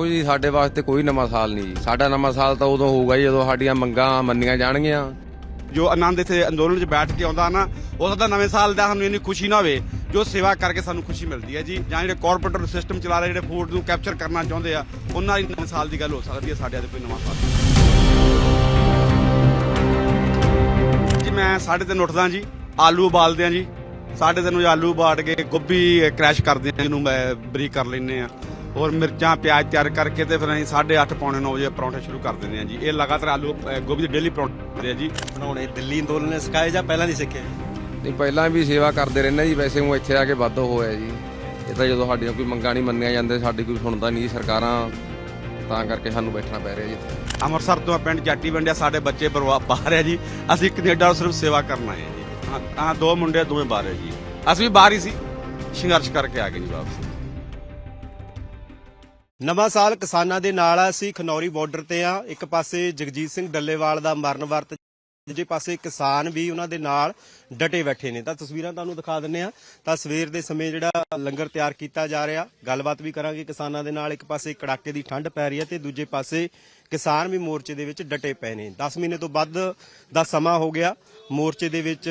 ਦੇਖੋ ਜੀ, ਸਾਡੇ ਵਾਸਤੇ ਕੋਈ ਨਵਾਂ ਸਾਲ ਨਹੀਂ ਜੀ। ਸਾਡਾ ਨਵਾਂ ਸਾਲ ਤਾਂ ਉਦੋਂ ਹੋਊਗਾ ਜੀ, ਜਦੋਂ ਸਾਡੀਆਂ ਮੰਗਾਂ ਮੰਨੀਆਂ ਜਾਣਗੀਆਂ। ਜੋ ਆਨੰਦ ਇੱਥੇ ਅੰਦੋਲਨ 'ਚ ਬੈਠ ਕੇ ਆਉਂਦਾ ਨਾ ਉਸ ਦਾ ਨਵੇਂ ਸਾਲ ਦਾ ਸਾਨੂੰ ਇੰਨੀ ਖੁਸ਼ੀ ਨਾ ਹੋਵੇ, ਜੋ ਸੇਵਾ ਕਰਕੇ ਸਾਨੂੰ ਖੁਸ਼ੀ ਮਿਲਦੀ ਹੈ ਜੀ। ਜਾਂ ਜਿਹੜੇ ਕਾਰਪੋਰੇਟ ਸਿਸਟਮ ਚਲਾ ਰਹੇ, ਜਿਹੜੇ ਫੂਡ ਨੂੰ ਕੈਪਚਰ ਕਰਨਾ ਚਾਹੁੰਦੇ ਆ, ਉਹਨਾਂ ਦੀ ਨਵੇਂ ਸਾਲ ਦੀ ਗੱਲ ਹੋ ਸਕਦੀ ਹੈ, ਸਾਡੇ ਤੇ ਕੋਈ ਨਵਾਂ ਸਾਲ ਜੀ, ਮੈਂ 3:30 ਉੱਠਦਾ ਜੀ, ਆਲੂ ਉਬਾਲਦੇ ਆ ਜੀ। 3:30 ਵਜੇ ਆਲੂ ਉਬਾਲ ਕੇ ਗੋਭੀ ਕ੍ਰੈਸ਼ ਕਰਦੇ ਆ ਜਿਹਨੂੰ ਮੈਂ ਬਰੀਕ ਕਰ ਲੈਂਦੇ ਆ ਔਰ ਮਿਰਚਾਂ ਪਿਆਜ਼ ਤਿਆਰ ਕਰਕੇ ਤੇ ਫਿਰ ਅਸੀਂ 8:30 ਪੌਣੇ 9 ਵਜੇ ਪਰੌਂਠੇ ਸ਼ੁਰੂ ਕਰ ਦਿੰਦੇ ਆ ਜੀ। ਇਹ ਲਗਾਤਾਰ ਆਲੂ ਅ, ਗੋਭੀ ਦੇ ਡੇਲੀ ਪਰੌਂਠੇ ਆ ਜੀ। ਬਣਾਉਣੇ ਦਿੱਲੀ ਅੰਦੋਲਨ ਨੇ ਸਿਖਾਏ ਜਾਂ ਪਹਿਲਾਂ ਨਹੀਂ ਸਿੱਖੇ? ਨਹੀਂ ਪਹਿਲਾਂ ਵੀ ਸੇਵਾ ਕਰਦੇ ਰਹਿੰਦੇ ਜੀ। ਵੈਸੇ ਉਹ ਇੱਥੇ ਆ ਕੇ ਵਾਧੋ ਹੋਇਆ ਜੀ। ਇਹ ਤਾਂ ਜਦੋਂ ਸਾਡੀਆਂ ਕੋਈ ਮੰਗਾਂ ਨਹੀਂ ਮੰਨੀਆਂ ਜਾਂਦੇ ਸਾਡੀ ਕੋਈ ਸੁਣਦਾ ਨਹੀਂ ਜੀ ਸਰਕਾਰਾਂ ਤਾਂ ਕਰਕੇ ਸਾਨੂੰ ਬੈਠਣਾ ਪੈ ਰਿਹਾ ਜੀ ਇੱਥੇ। ਅੰਮ੍ਰਿਤਸਰ ਤੋਂ ਆ ਪਿੰਡ ਜਾਟੀ ਵੰਡਿਆ ਸਾਡੇ ਬੱਚੇ ਪਰਿਵਾਰ ਬਾਹਰ ਹੈ ਜੀ। ਅਸੀਂ ਕੈਨੇਡਾ ਤੋਂ ਸਿਰਫ ਸੇਵਾ ਕਰਨ ਆਏ ਹਾਂ ਜੀ। ਹਾਂ ਹਾਂ ਦੋ ਮੁੰਡੇ ਦੋਵੇਂ ਬਾਹਰ ਹੈ ਜੀ। ਅਸੀਂ ਵੀ ਬਾਹਰ ਹੀ ਸੀ। ਸੰਘਰਸ਼ ਕਰਕੇ ਆ ਗਏ ਜੀ ਵਾਪਸ। ਨਵਾਂ ਸਾਲ ਕਿਸਾਨਾਂ ਦੇ ਨਾਲ ਆ। ਅਸੀਂ ਖਨੌਰੀ ਬਾਰਡਰ ਤੇ ਆ। ਇੱਕ ਪਾਸੇ ਜਗਜੀਤ ਸਿੰਘ ਡੱਲੇਵਾਲ ਦਾ ਮਰਨ ਵਰਤ, ਦੂਜੇ ਪਾਸੇ ਕਿਸਾਨ ਵੀ ਉਹਨਾਂ ਦੇ ਨਾਲ ਡਟੇ ਬੈਠੇ ਨੇ। ਤਾਂ ਤਸਵੀਰਾਂ ਤੁਹਾਨੂੰ ਦਿਖਾ ਦਿੰਨੇ ਆ। ਤਾਂ ਸਵੇਰ ਦੇ ਸਮੇਂ ਜਿਹੜਾ ਲੰਗਰ ਤਿਆਰ ਕੀਤਾ ਜਾ ਰਿਹਾ, ਗੱਲਬਾਤ ਵੀ ਕਰਾਂਗੇ ਕਿਸਾਨਾਂ ਦੇ ਨਾਲ। ਇੱਕ ਪਾਸੇ ਕੜਾਕੇ ਦੀ ਠੰਡ ਪੈ ਰਹੀ ਹੈ ਤੇ ਦੂਜੇ ਪਾਸੇ ਕਿਸਾਨ ਵੀ ਮੋਰਚੇ ਦੇ ਵਿੱਚ ਡਟੇ ਪਏ ਨੇ। 10 ਮਹੀਨੇ ਤੋਂ ਵੱਧ ਦਾ ਸਮਾਂ ਹੋ ਗਿਆ ਮੋਰਚੇ ਦੇ ਵਿੱਚ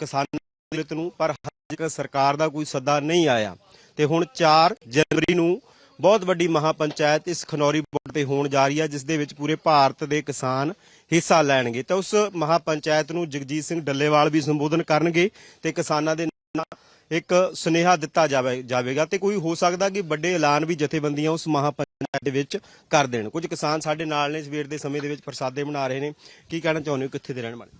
ਕਿਸਾਨਾਂ ਨੂੰ। ਪਰ ਹਜੇ ਸਰਕਾਰ ਦਾ ਕੋਈ ਸੱਦਾ ਨਹੀਂ ਆਇਆ। ਤੇ ਹੁਣ 4 ਜਨਵਰੀ ਨੂੰ ਬਹੁਤ ਵੱਡੀ ਮਹਾਪੰਚਾਇਤ ਇਸ ਖਨੌਰੀ ਬੋਰਡ ਤੇ ਹੋਣ ਜਾ ਰਹੀ ਹੈ ਜਿਸ ਦੇ ਵਿੱਚ ਪੂਰੇ ਭਾਰਤ ਦੇ ਕਿਸਾਨ ਹਿੱਸਾ ਲੈਣਗੇ। ਤਾਂ ਉਸ ਮਹਾਪੰਚਾਇਤ ਨੂੰ ਜਗਜੀਤ ਸਿੰਘ ਡੱਲੇਵਾਲ ਵੀ ਸੰਬੋਧਨ ਕਰਨਗੇ ਤੇ ਕਿਸਾਨਾਂ ਦੇ ਨਾਲ ਇੱਕ ਸੁਨੇਹਾ ਦਿੱਤਾ ਜਾਵੇ ਜਾਵੇਗਾ ਤੇ ਕੋਈ ਹੋ ਸਕਦਾ ਕਿ ਵੱਡੇ ਐਲਾਨ ਵੀ ਜਥੇਬੰਦੀਆਂ ਉਸ ਮਹਾਪੰਚਾਇਤ ਦੇ ਵਿੱਚ ਕਰ ਦੇਣ। ਕੁਝ ਕਿਸਾਨ ਸਾਡੇ ਨਾਲ ਨੇ ਸਵੇਰ ਦੇ ਸਮੇਂ ਦੇ ਵਿੱਚ ਪ੍ਰਸਾਦੇ ਬਣਾ ਰਹੇ ਨੇ। ਕੀ ਕਹਿਣਾ ਚਾਹੁੰਦੇ ਹੋ? ਕਿੱਥੇ ਦੇ ਰਹਿਣ ਵਾਲੇ?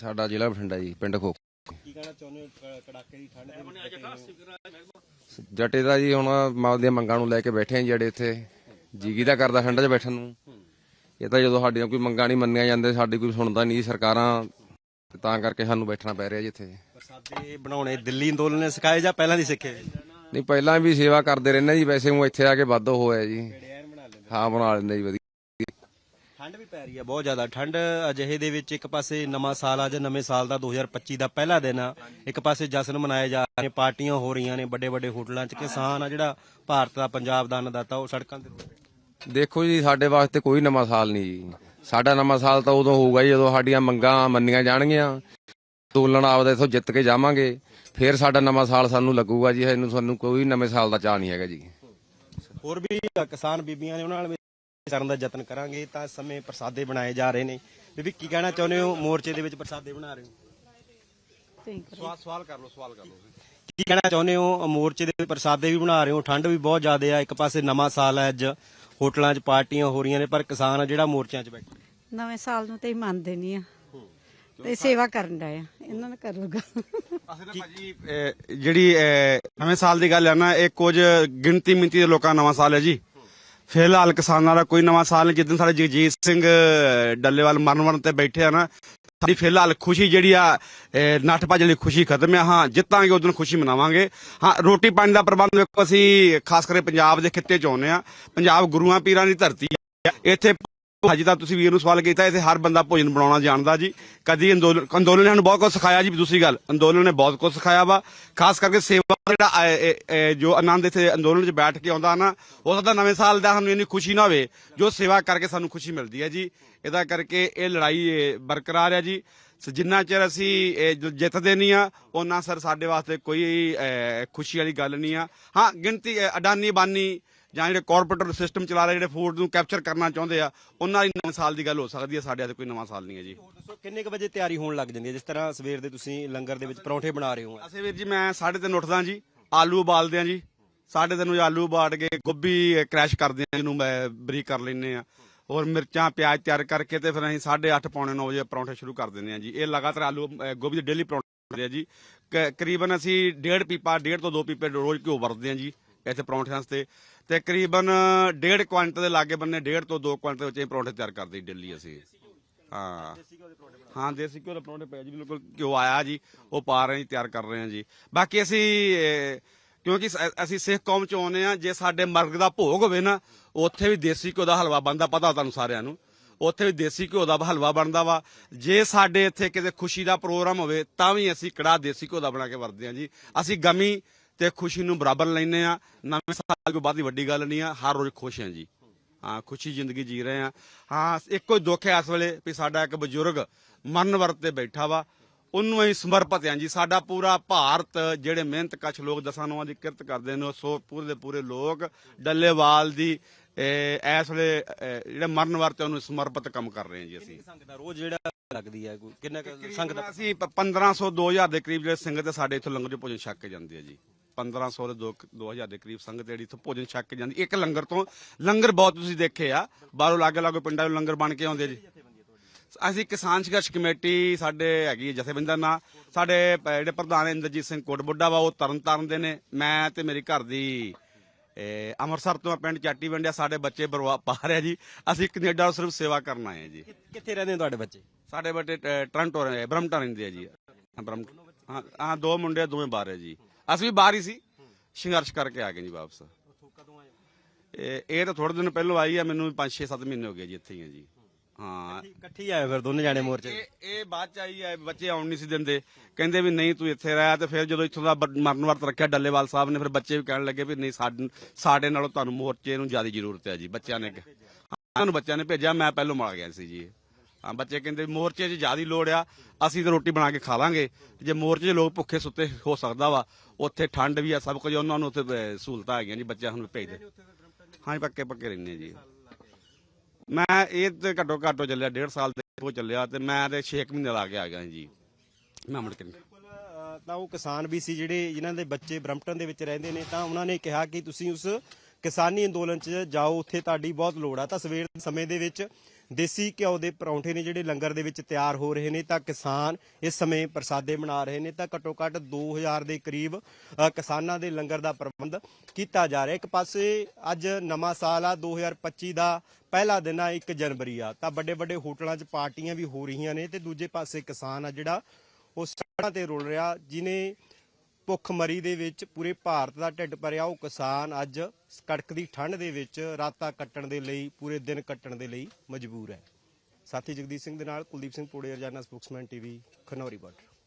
ਸਾਡਾ ਜ਼ਿਲ੍ਹਾ ਬਠਿੰਡਾ ਜੀ ਪਿੰਡ ਖੋਖ। ਕੀ ਕਹਿਣਾ ਚਾਹੁੰਦੇ ਹੋ? ਕੜਾਕੇ ਦੀ ਠੰਡ ਦੇ ਵਿੱਚ? ਜੱਟੇ ਦਾ ਜੀ ਹੁਣ ਮਾਲ ਦੀਆਂ ਮੰਗਾਂ ਨੂੰ ਲੈ ਕੇ ਬੈਠੇ ਆ ਜਿਹੜੇ ਇੱਥੇ। ਜੀਗੀ ਦਾ ਕਰਦਾ ਠੰਡਾ 'ਚ ਬੈਠਣ ਨੂੰ। ਇਹ ਤਾਂ ਜਦੋਂ ਸਾਡੀਆਂ ਕੋਈ ਮੰਗਾਂ ਨਹੀਂ ਮੰਨੀਆਂ ਜਾਂਦੇ ਸਾਡੀ ਕੋਈ ਸੁਣਦਾ ਨਹੀਂ ਸਰਕਾਰਾਂ। ਤੇ ਤਾਂ ਕਰਕੇ ਸਾਨੂੰ ਬੈਠਣਾ ਪੈ ਰਿਹਾ ਜੀ ਇੱਥੇ। ਪ੍ਰਸਾਦੇ ਬਣਾਉਣੇ ਦਿੱਲੀ ਅੰਦੋਲਨ ਨੇ ਸਿਖਾਏ ਜਾਂ ਪਹਿਲਾਂ ਨਹੀਂ ਸਿੱਖੇ ਨਹੀਂ ਪਹਿਲਾਂ ਵੀ ਸੇਵਾ ਕਰਦੇ ਰਹਿੰਦੇ ਜੀ। ਵੈਸੇ ਉਹ ਇੱਥੇ ਆ ਕੇ ਵਾਧੋ ਹੋਇਆ ਜੀ। ਹਾਂ ਬਣਾ ਲੈਂਦੇ ਜੀ ਵਧੀਆ। ਠੰਡ ਵੀ ਪੈ ਰਹੀ ਹੈ ਬਹੁਤ ਜ਼ਿਆਦਾ। ਠੰਡ ਅਜਿਹੇ ਦੇ ਵਿੱਚ ਇੱਕ ਪਾਸੇ ਨਵਾਂ ਸਾਲ ਆ ਜਾਂ ਨਵੇਂ ਸਾਲ ਦਾ 2025 ਦਾ ਪਹਿਲਾ ਦਿਨ ਆ। ਇੱਕ ਪਾਸੇ ਜਸ਼ਨ ਮਨਾਏ ਜਾ ਰਹੇ ਨੇ ਪਾਰਟੀਆਂ ਹੋ ਰਹੀਆਂ ਨੇ ਵੱਡੇ ਵੱਡੇ ਹੋਟਲਾਂ 'ਚ। ਕਿਸਾਨ ਆ ਜਿਹੜਾ ਭਾਰਤ ਦਾ ਪੰਜਾਬ ਦਾ ਅੰਨਦਾਤਾ ਉਹ ਸੜਕਾਂ ਤੇ ਰਿਹਾ। ਦੇਖੋ ਜੀ ਸਾਡੇ ਵਾਸਤੇ ਕੋਈ ਨਵਾਂ ਸਾਲ ਨਹੀਂ ਜੀ। ਸਾਡਾ ਨਵਾਂ ਸਾਲ ਤਾਂ ਉਦੋਂ ਹੋਊਗਾ ਜੀ ਜਦੋਂ ਸਾਡੀਆਂ ਮੰਗਾਂ ਮੰਨੀਆਂ ਜਾਣਗੀਆਂ। ਅੰਦੋਲਨ ਆਪਦਾ ਇਥੋਂ ਜਿੱਤ ਕੇ ਜਾਵਾਂਗੇ। ਫਿਰ ਸਾਡਾ ਨਵਾਂ ਸਾਲ ਸਾਨੂੰ ਲੱਗੂਗਾ ਜੀ। ਇਹਨੂੰ ਸਾਨੂੰ ਕੋਈ ਨਵੇਂ ਸਾਲ ਦਾ ਚਾਹ ਨਹੀਂ ਹੈਗਾ ਜੀ। ਹੋਰ ਵੀ ਕਿਸਾਨ ਬੀਬੀਆਂ ਨੇ ਉਹਨਾਂ ਨਾਲ ਵੀ ਕਰਨ ਦਾ ਯਤਨ ਕਰਾਂਗੇ ਤਾਂ ਸਮੇਂ ਪ੍ਰਸਾਦੇ ਬਣਾਏ ਜਾ ਰਹੇ ਨੇ। ਬੀਬੀ ਕੀ ਕਹਿਣਾ ਚਾਹੁੰਦੇ ਹੋ? ਮੋਰਚੇ ਦੇ ਵਿੱਚ ਪ੍ਰਸਾਦੇ ਬਣਾ ਰਹੇ ਹੋ? ਸਵਾਲ ਸਵਾਲ ਕਰ ਲਓ ਸਵਾਲ ਕਰ ਲਓ। ਕੀ ਕਹਿਣਾ ਚਾਹੁੰਦੇ ਹੋ? ਮੋਰਚੇ ਦੇ ਵਿੱਚ ਪ੍ਰਸਾਦੇ ਵੀ ਬਣਾ ਰਹੇ ਹੋ। ਠੰਡ ਵੀ ਬਹੁਤ ਜ਼ਿਆਦਾ ਆ। ਇੱਕ ਪਾਸੇ ਨਵਾਂ ਸਾਲ ਹੈ ਅੱਜ। ਹੋਟਲਾਂ 'ਚ ਪਾਰਟੀਆਂ ਹੋ ਰਹੀਆਂ ਨੇ ਪਰ ਕਿਸਾਨ ਆ ਜਿਹੜਾ ਮੋਰਚਿਆਂ 'ਚ ਬੈਠੇ। ਨਵੇਂ ਸਾਲ ਨੂੰ ਤੇ ਹੀ ਮੰਨਦੇ ਨਹੀਂ ਆ। ਤੇ ਸੇਵਾ ਕਰਨ ਦਾ ਆ। ਇਹਨਾਂ ਨੇ ਕਰੂਗਾ ਅਸੀਂ ਤਾਂ ਭਾਜੀ ਅਹ, ਜਿਹੜੀ ਅਹ, ਨਵੇਂ ਸਾਲ ਦੀ ਗੱਲ ਹੈ ਨਾ ਇਹ ਕੁਝ ਗਿਣਤੀ ਮਿੰਤੀ ਦੇ ਲੋਕਾਂ ਦਾ ਨਵਾਂ ਸਾਲ ਹੈ ਜੀ। ਫਿਲਹਾਲ ਕਿਸਾਨਾਂ ਦਾ ਕੋਈ ਨਵਾਂ ਸਾਲ ਨਹੀਂ ਜਿੱਦਣ ਸਾਡੇ ਜਗਜੀਤ ਸਿੰਘ ਡੱਲੇਵਾਲ ਮਰਨ ਮਰਨ ਤੇ ਬੈਠੇ ਆ ਨਾ, ਸਾਡੀ ਫਿਲਹਾਲ ਖੁਸ਼ੀ ਜਿਹੜੀ ਆ ਨੱਠ ਭੱਜ ਵਾਲੀ ਖੁਸ਼ੀ ਖਤਮ ਆ। ਹਾਂ, ਜਿੱਤਾਂਗੇ ਉਦੋਂ ਖੁਸ਼ੀ ਮਨਾਵਾਂਗੇ। ਹਾਂ, ਰੋਟੀ ਪਾਣੀ ਦਾ ਪ੍ਰਬੰਧ ਵੇਖੋ, ਅਸੀਂ ਖਾਸ ਕਰਕੇ ਪੰਜਾਬ ਦੇ ਖਿੱਤੇ ਚ ਆਉਂਦੇ ਆ। ਪੰਜਾਬ ਗੁਰੂਆਂ, ਪੀਰਾਂ ਦੀ ਧਰਤੀ ਆ। ਇੱਥੇ ਅੱਜ ਤਾਂ ਤੁਸੀਂ ਵੀਰ ਨੂੰ ਸਵਾਲ ਕੀਤਾ, ਇੱਥੇ ਹਰ ਬੰਦਾ ਭੋਜਨ ਬਣਾਉਣਾ ਜਾਣਦਾ ਜੀ। ਕਦੀ ਅੰਦੋਲਨ ਅੰਦੋਲਨ ਨੇ ਸਾਨੂੰ ਬਹੁਤ ਕੁਝ ਸਿਖਾਇਆ ਜੀ, ਦੂਸਰੀ ਗੱਲ, ਅੰਦੋਲਨ ਨੇ ਬਹੁਤ ਕੁਝ ਸਿਖਾਇਆ ਵਾ। ਖਾਸ ਕਰਕੇ ਸੇਵਾ ਜਿਹੜਾ ਜੋ ਆਨੰਦ ਇੱਥੇ ਅੰਦੋਲਨ 'ਚ ਬੈਠ ਕੇ ਆਉਂਦਾ ਨਾ ਉਸ ਦਾ ਨਵੇਂ ਸਾਲ ਦਾ ਸਾਨੂੰ ਇੰਨੀ ਖੁਸ਼ੀ ਨਾ ਹੋਵੇ, ਜੋ ਸੇਵਾ ਕਰਕੇ ਸਾਨੂੰ ਖੁਸ਼ੀ ਮਿਲਦੀ ਹੈ ਜੀ। ਇਹਦਾ ਕਰਕੇ ਇਹ ਲੜਾਈ ਬਰਕਰਾਰ ਹੈ ਜੀ। ਜਿੰਨਾ ਚਿਰ ਅਸੀਂ ਜਿੱਤਦੇ ਨਹੀਂ ਆ ਉਹਨਾਂ ਸਰ ਸਾਡੇ ਵਾਸਤੇ ਕੋਈ ਖੁਸ਼ੀ ਵਾਲੀ ਗੱਲ ਨਹੀਂ ਆ। ਹਾਂ, ਗਿਣਤੀ ਅਡਾਨੀ ਬਾਨੀ ਜਾਂ ਜਿਹੜੇ ਕਾਰਪੋਰੇਟ ਸਿਸਟਮ ਚਲਾ ਰਹੇ ਜਿਹੜੇ ਫੂਡ ਨੂੰ ਕੈਪਚਰ ਕਰਨਾ ਚਾਹੁੰਦੇ ਆ ਉਹਨਾਂ ਦੀ ਨਵੇਂ ਸਾਲ ਦੀ ਗੱਲ ਹੋ ਸਕਦੀ ਹੈ ਸਾਡੇ ਤੇ ਕੋਈ ਨਵਾਂ ਸਾਲ ਨਹੀਂ ਹੈ ਜੀ। ਦੱਸੋ ਕਿੰਨੇ ਕੁ ਵਜੇ ਤਿਆਰੀ ਹੋਣ ਲੱਗ ਜਾਂਦੀ ਹੈ? ਜਿਸ ਤਰ੍ਹਾਂ ਸਵੇਰ ਦੇ ਤੁਸੀਂ ਲੰਗਰ ਦੇ ਵਿੱਚ ਪਰੌਂਠੇ ਬਣਾ ਰਹੇ ਹੋ। ਅਸੀਂ ਵੀਰ ਜੀ ਮੈਂ 3:30 ਉੱਠਦਾ ਜੀ ਆਲੂ ਉਬਾਲਦੇ ਆ ਜੀ। 3:30 ਵਜੇ ਆਲੂ ਉਬਾਲ ਕੇ ਗੋਭੀ ਕ੍ਰੈਸ਼ ਕਰਦੇ ਆ ਜਿਹਨੂੰ ਮੈਂ ਬਰੀਕ ਕਰ ਲੈਂਦੇ ਆ ਔਰ ਮਿਰਚਾਂ ਪਿਆਜ਼ ਤਿਆਰ ਕਰਕੇ ਤੇ ਫਿਰ ਅਸੀਂ 8:30 ਪੌਣੇ 9 ਵਜੇ ਪਰੌਂਠੇ ਸ਼ੁਰੂ ਕਰ ਦਿੰਦੇ ਆ ਜੀ। ਇਹ ਲਗਾਤਾਰ ਆਲੂ ਗੋਭੀ ਦੇ ਡੇਲੀ ਪਰੌਂਠੇ ਆ ਜੀ। ਕਰੀਬਨ ਅਸੀਂ ਡੇਢ ਪੀਪਾ ਡੇਢ ਤੋਂ 2 ਪੀਪੇ ਰੋਜ਼ ਘਿਓ ਵਰਤਦੇ ਆ ਜੀ। ਇੱਥੇ ਪਰੌਂਠਿਆਂ ਵਾਸਤੇ। ਤੇ ਕਰੀਬਨ ਡੇਢ ਕੁਇੰਟਲ ਦੇ ਲਾਗੇ ਬੰਨੇ, ਡੇਢ ਤੋਂ 2 ਕੁਇੰਟਲ ਵਿੱਚ ਇਹ ਪਰੌਂਠੇ ਤਿਆਰ ਕਰਦੇ ਡੇਲੀ ਅਸੀਂ। ਹਾਂ। ਹਾਂ, ਦੇਸੀ ਘਿਓ ਦੇ ਪਰੌਂਠੇ ਪਏ ਜੀ, ਬਿਲਕੁਲ ਘਿਓ ਆਇਆ ਜੀ, ਉਹ ਪਾ ਰਹੇ ਜੀ, ਤਿਆਰ ਕਰ ਰਹੇ ਹਾਂ ਜੀ। ਬਾਕੀ ਅਸੀਂ ਕਿਉਂਕਿ ਅਸੀਂ ਸਿੱਖ ਕੌਮ ਚ ਆਉਂਦੇ ਆ, ਜੇ ਸਾਡੇ ਮਰਗ ਦਾ ਭੋਗ ਹੋਵੇ ਨਾ, ਉੱਥੇ ਵੀ ਦੇਸੀ ਘਿਓ ਦਾ ਹਲਵਾ ਬਣਦਾ, ਪਤਾ ਤੁਹਾਨੂੰ ਸਾਰਿਆਂ ਨੂੰ। ਉੱਥੇ ਵੀ ਦੇਸੀ ਘਿਓ ਦਾ ਹਲਵਾ ਬਣਦਾ ਵਾ। ਜੇ ਸਾਡੇ ਇੱਥੇ ਕਿਤੇ ਖੁਸ਼ੀ ਦਾ ਪ੍ਰੋਗਰਾਮ ਹੋਵੇ, ਤਾਂ ਵੀ ਅਸੀਂ ਕੜਾਹ ਦੇਸੀ ਘਿਓ ਦਾ ਬਣਾ ਕੇ ਵਰਤਦੇ ਹਾਂ ਜੀ। ਅਸੀਂ ਗਮੀ ਤੇ ਖੁਸ਼ੀ ਨੂੰ ਬਰਾਬਰ ਲੈਨੇ ਆ ਨਵੇਂ ਸਾਲ ਕੋਈ ਬਾਦੀ ਵੱਡੀ ਗੱਲ ਨਹੀਂ ਆ ਹਰ ਰੋਜ਼ ਖੁਸ਼ ਹਾਂ ਜੀ। ਹਾਂ ਖੁਸ਼ੀ ਜ਼ਿੰਦਗੀ ਜੀ ਰਹੇ ਆ ਹਾਂ ਇੱਕੋ ਹੀ ਦੁੱਖ ਹੈ ਇਸ ਵੇਲੇ ਵੀ ਸਾਡਾ ਇੱਕ ਬਜ਼ੁਰਗ ਮਰਨ ਵਰਤ ਤੇ ਬੈਠਾ ਵਾ। ਉਹਨੂੰ ਅਸੀਂ ਸਮਰਪਿਤ ਹਾਂ ਜੀ। ਸਾਡਾ ਪੂਰਾ ਭਾਰਤ ਜਿਹੜੇ ਮਿਹਨਤ ਕਸ਼ ਲੋਕ ਦਸਾਂ ਨੌਂ ਦੀ ਕਿਰਤ ਕਰਦੇ ਨੇ ਉਹ ਸੋ ਪੂਰੇ ਦੇ ਪੂਰੇ ਲੋਕ ਡੱਲੇਵਾਲ ਦੀ ਇਸ ਵੇਲੇ ਜਿਹੜੇ ਮਰਨ ਵਰਤ ਉਹਨੂੰ ਸਮਰਪਿਤ ਕੰਮ ਕਰ ਰਹੇ ਹਾਂ ਜੀ ਅਸੀਂ। ਸੰਗਤ ਦਾ ਰੋਜ਼ ਜਿਹੜਾ ਲੱਗਦੀ ਹੈ ਕੋਈ ਕਿੰਨਾ ਸੰਗਤ ਦਾ ਅਸੀਂ ਪ- 1500 2000 ਦੇ ਕਰੀਬ ਜਿਹੜੇ ਸੰਗਤ ਸਾਡੇ ਇੱਥੋਂ ਲੰਗਰ ਦੇ ਭੋਜਨ ਛਕ ਕੇ ਜਾਂਦੇ ਆ ਜੀ। 1500 ਦੇ 2000 ਦੇ ਕਰੀਬ ਸੰਗਤ ਜਿਹੜੀ ਇੱਥੋਂ ਭੋਜਨ ਛਕ ਕੇ ਜਾਂਦੀ। ਇੱਕ ਲੰਗਰ ਤੋਂ ਲੰਗਰ ਬਹੁਤ ਤੁਸੀਂ ਦੇਖੇ ਆ। ਬਾਹਰੋਂ ਲਾਗੇ ਲਾਗੇ ਪਿੰਡਾਂ ਨੂੰ ਲੰਗਰ ਬਣ ਕੇ ਆਉਂਦੇ ਜੀ। ਅਸੀਂ ਕਿਸਾਨ ਸੰਘਰਸ਼ ਕਮੇਟੀ ਸਾਡੇ ਹੈਗੀ ਜਥੇਬੰਦੀ ਦਾ ਨਾਂ। ਸਾਡੇ ਜਿਹੜੇ ਪ੍ਰਧਾਨ ਇੰਦਰਜੀਤ ਸਿੰਘ ਕੋਟਬੁੱਡਾ ਵਾ ਉਹ ਤਰਨ ਤਾਰਨ ਦੇ ਨੇ। ਮੈਂ ਤੇ ਮੇਰੀ ਘਰ ਦੀ ਅੰਮ੍ਰਿਤਸਰ ਤੋਂ ਪਿੰਡ ਚਾਟੀ ਵੰਡਿਆ ਸਾਡੇ ਬੱਚੇ ਬਰਵਾ ਪਾ ਰਿਹਾ ਜੀ। ਅਸੀਂ ਕੈਨੇਡਾ ਤੋਂ ਸਿਰਫ ਸੇਵਾ ਕਰਨ ਆਏ ਜੀ। ਕਿੱਥੇ ਰਹਿੰਦੇ ਨੇ ਤੁਹਾਡੇ ਬੱਚੇ? ਸਾਡੇ ਬੱਟੇ ਟ੍ਰਾਂਟੋ ਰਹਿੰਦੇ ਬ੍ਰਮਟਨ ਰਹਿੰਦੇ ਆ ਜੀ। ਹਾਂ ਬ੍ਰਮ ਹਾਂ ਦੋ ਮੁੰਡੇ ਦੋਵੇਂ ਬਾਹਰ ਹੈ ਜੀ। ਅਸੀਂ ਵੀ ਬਾਹਰ ਹੀ ਸੀ। ਸੰਘਰਸ਼ ਕਰਕੇ ਆ ਗਏ ਜੀ ਵਾਪਸ। ਇਹ ਇਹ ਤਾਂ ਥੋੜੇ ਦਿਨ ਪਹਿਲਾਂ ਆਈ ਆ ਮੈਨੂੰ 5-6-7 ਮਹੀਨੇ ਹੋ ਗਏ ਜੀ ਇੱਥੇ ਹੀ ਆ ਜੀ। ਹਾਂ। ਇਕੱਠੀ ਆਏ ਫਿਰ ਦੋਨੇ ਜਾਣੇ ਮੋਰਚੇ ਇਹ ਇਹ ਬਾਅਦ ਚ ਆਈ ਹੈ ਬੱਚੇ ਆਉਣ ਨਹੀਂ ਸੀ ਦਿੰਦੇ। ਕਹਿੰਦੇ ਵੀ ਨਹੀਂ ਤੂੰ ਇੱਥੇ ਰਹਿ ਤੇ ਫਿਰ ਜਦੋਂ ਇੱਥੋਂ ਦਾ ਮਰਨ ਵਰਤ ਰੱਖਿਆ ਡੱਲੇਵਾਲ ਸਾਹਿਬ ਨੇ ਫਿਰ ਬੱਚੇ ਵੀ ਕਹਿਣ ਲੱਗੇ ਵੀ ਨਹੀਂ ਸਾਡੇ ਸਾਡੇ ਨਾਲੋਂ ਤੁਹਾਨੂੰ ਮੋਰਚੇ ਨੂੰ ਜ਼ਿਆਦਾ ਜ਼ਰੂਰਤ ਹੈ ਜੀ ਬੱਚਿਆਂ ਨੇ ਸਾਨੂੰ ਬੱਚਿਆਂ ਨੇ ਭੇਜਿਆ ਮੈਂ ਪਹਿਲੋਂ ਮਰ ਗਿਆ ਸੀ ਜੀ। ਬੱਚੇ ਕਹਿੰਦੇ ਮੋਰਚੇ 'ਚ ਜ਼ਿਆਦਾ ਲੋੜ ਆ ਅਸੀਂ ਤਾਂ ਰੋਟੀ ਬਣਾ ਕੇ ਖਾ ਲਾਂਗੇ। ਜੇ ਮੋਰਚੇ 'ਚ ਲੋਕ ਭੁੱਖੇ ਸੁੱਤੇ ਹੋ ਸਕਦਾ ਵਾ ਉੱਥੇ ਠੰਡ ਵੀ ਆ ਸਭ ਕੁਝ ਉਹਨਾਂ ਨੂੰ ਉੱਥੇ ਅਹ, ਸਹੂਲਤਾਂ ਹੈਗੀਆਂ ਜੀ ਬੱਚਿਆਂ ਨੂੰ ਭੇਜਦੇ ਹਾਂ ਪੱਕੇ ਪੱਕੇ ਰਹਿੰਦੇ ਜੀ। ਮੈਂ ਇਹ ਤੇ ਘੱਟੋ ਘੱਟੋ ਚੱਲਿਆ ਡੇਢ ਸਾਲ ਤੇ ਉਹ ਚੱਲਿਆ ਤੇ ਮੈਂ ਤੇ 6 ਮਹੀਨੇ ਲਾ ਕੇ ਆ ਗਿਆ ਜੀ। ਮੈਂ ਮੁੜ ਕੇ ਨਹੀਂ। ਬਿਲਕੁਲ ਅ, ਤਾਂ ਉਹ ਕਿਸਾਨ ਵੀ ਸੀ ਜਿਹੜੇ ਜਿਨ੍ਹਾਂ ਦੇ ਬੱਚੇ ਬ੍ਰਮਟਨ ਦੇ ਵਿੱਚ ਰਹਿੰਦੇ ਨੇ ਤਾਂ ਉਹਨਾਂ ਨੇ ਕਿਹਾ ਕਿ ਤੁਸੀਂ ਉਸ ਕਿਸਾਨੀ ਅੰਦੋਲਨ 'ਚ ਜਾਓ ਉੱਥੇ ਤੁਹਾਡੀ ਬਹੁਤ ਲੋੜ ਆ। ਤਾਂ ਸਵੇਰ ਦੇ ਸਮੇਂ ਦੇ ਵਿੱਚ ਦੇਸੀ ਘਿਓ ਦੇ ਪਰੌਂਠੇ ਨੇ ਜਿਹੜੇ ਲੰਗਰ ਦੇ ਵਿੱਚ ਤਿਆਰ ਹੋ ਰਹੇ ਨੇ ਤਾਂ ਕਿਸਾਨ ਇਸ ਸਮੇਂ ਪ੍ਰਸਾਦੇ ਬਣਾ ਰਹੇ ਨੇ ਤਾਂ ਘੱਟੋ ਘੱਟ 2000 ਦੇ ਕਰੀਬ ਕਿਸਾਨਾਂ ਦੇ ਲੰਗਰ ਦਾ ਪ੍ਰਬੰਧ ਕੀਤਾ ਜਾ ਰਿਹਾ। ਇੱਕ ਪਾਸੇ ਅੱਜ ਨਵਾਂ ਸਾਲ ਆ 2025 ਦਾ ਪਹਿਲਾ ਦਿਨ ਆ 1 ਜਨਵਰੀ ਆ। ਤਾਂ ਵੱਡੇ ਵੱਡੇ ਹੋਟਲਾਂ 'ਚ ਪਾਰਟੀਆਂ ਵੀ ਹੋ ਰਹੀਆਂ ਨੇ ਤੇ ਦੂਜੇ ਪਾਸੇ ਕਿਸਾਨ ਆ ਜਿਹੜਾ ਉਹ ਸੜਕਾਂ ਤੇ ਰੁਲ ਰਿਹਾ, ਜਿਨੇ ਭੁੱਖਮਰੀ ਦੇ ਵਿੱਚ ਪੂਰੇ ਭਾਰਤ ਦਾ ਢਿੱਡ ਭਰਿਆ ਉਹ ਕਿਸਾਨ ਅੱਜ ਕੜਕਦੀ ਠੰਡ ਦੇ ਵਿੱਚ ਰਾਤਾਂ ਕੱਟਣ ਦੇ ਲਈ, ਪੂਰੇ ਦਿਨ ਕੱਟਣ ਦੇ ਲਈ ਮਜਬੂਰ ਹੈ। ਸਾਥੀ ਜਗਦੀਪ ਸਿੰਘ ਦੇ ਨਾਲ Kuldeep Singh ਪੋੜੇ Rozana Spokesman TV Khanauri border.